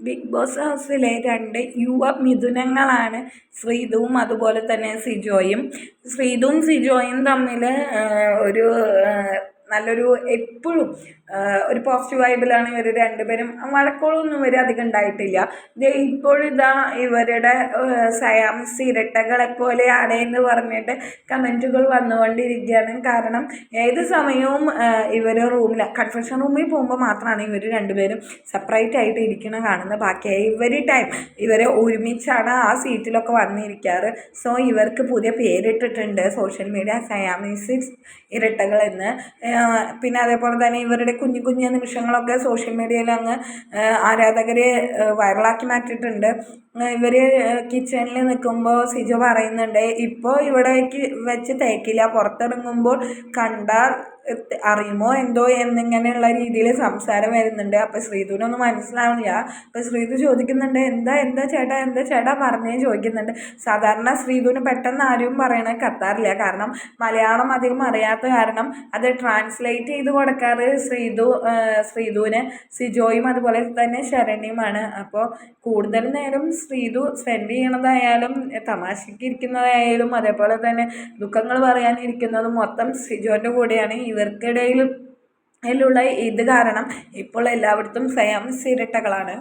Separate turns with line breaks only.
Big boss ഹൗസിലെ രണ്ട് യുവ മിഥുനങ്ങളാണ് ശ്രീതുവും അതുപോലെ തന്നെ സിജോയും. ശ്രീതുവും സിജോയും തമ്മിൽ ഒരു നല്ലൊരു എപ്പോഴും ഒരു പോസിറ്റീവ് വൈബിലാണ് ഇവർ രണ്ടുപേരും. വഴക്കുകളൊന്നും ഇവർ അധികം ഉണ്ടായിട്ടില്ല. ഇപ്പോഴിതാ ഇവരുടെ സയാമിസ് ഇരട്ടകളെ പോലെയാണ് എന്ന് പറഞ്ഞിട്ട് കമന്റുകൾ വന്നുകൊണ്ടിരിക്കുകയാണ്. കാരണം ഏത് സമയവും ഇവർ റൂമിൽ കൺഫെഷൻ റൂമിൽ പോകുമ്പോൾ മാത്രമാണ് ഇവർ രണ്ടുപേരും സെപ്പറേറ്റ് ആയിട്ട് ഇരിക്കണ കാണുന്നത് ബാക്കി എവരി ടൈം ഇവരെ ഒരുമിച്ചാണ് ആ സീറ്റിലൊക്കെ വന്നിരിക്കാറ്. സോ ഇവർക്ക് പുതിയ പേരിട്ടിട്ടുണ്ട് സോഷ്യൽ മീഡിയ സയാമിസ് ഇരട്ടകൾ എന്ന് പിന്നെ അതേപോലെ തന്നെ ഇവരുടെ കുഞ്ഞു കുഞ്ഞു നിമിഷങ്ങളൊക്കെ സോഷ്യൽ മീഡിയയിൽ അങ്ങ് ആരാധകരെ വൈറലാക്കി മാറ്റിയിട്ടുണ്ട്. ഇവർ കിച്ചണിൽ നിൽക്കുമ്പോൾ സിജു പറയുന്നുണ്ട് ഇപ്പോൾ ഇവിടേക്ക് വെച്ച് തേക്കില്ല പുറത്തിറങ്ങുമ്പോൾ കണ്ടാൽ അറിയുമോ എന്തോ എന്നിങ്ങനെയുള്ള രീതിയിൽ സംസാരം വരുന്നുണ്ട്. അപ്പോൾ ശ്രീധുവിനൊന്നും മനസ്സിലാവുന്നില്ല. അപ്പോൾ ശ്രീധു ചോദിക്കുന്നുണ്ട് എന്താ എന്താ ചേട്ടാ എന്താ ചേട്ടാ പറഞ്ഞേ? ചോദിക്കുന്നുണ്ട്. സാധാരണ ശ്രീധുവിന് പെട്ടെന്ന് ആരും പറയണ കത്താറില്ല. കാരണം മലയാളം അധികം അറിയാത്ത കാരണം അത് ട്രാൻസ്ലേറ്റ് ചെയ്ത് കൊടുക്കാറ് ശ്രീധു ശ്രീധുവിന് സിജോയും അതുപോലെ തന്നെ ശരണ്യമാണ് അപ്പോൾ കൂടുതൽ നേരം ശ്രീധു സ്പെൻഡ് ചെയ്യണതായാലും തമാശയ്ക്ക് ഇരിക്കുന്നതായാലും അതേപോലെ തന്നെ ദുഃഖങ്ങൾ പറയാനിരിക്കുന്നതും മൊത്തം സിജോന്റെ കൂടെയാണ്. ഇവർക്കിടയിൽ അതിലുള്ള ഇത് കാരണം ഇപ്പോൾ എല്ലായിടത്തും സ്വയം ഇരട്ടകളാണ്